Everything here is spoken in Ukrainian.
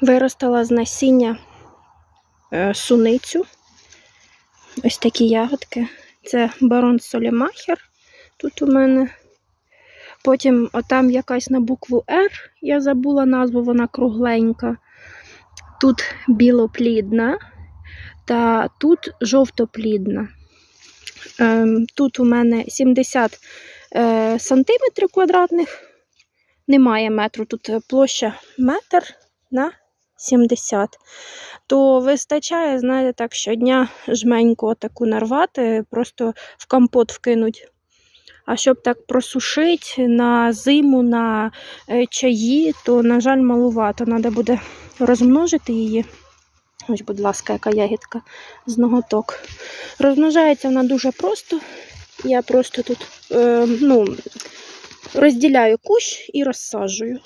Виростила з насіння е, суницю. Ось такі ягодки. Це барон Солімахер. Тут у мене. Потім отам якась на букву Р. Я забула назву, вона кругленька. Тут білоплідна, та тут жовтоплідна. Ем, Тут у мене 70 е, сантиметрів квадратних. Немає метру, тут е, площа метр на 70. То вистачає, знаєте, так, щодня жменьку таку нарвати, просто в компот вкинуть. А щоб так просушити на зиму, на е, чаї, то, на жаль, малувато. Треба буде розмножити її. Ось, будь ласка, яка ягідка з ноготок. Розмножається вона дуже просто. Я просто тут е, ну, розділяю кущ і розсаджую.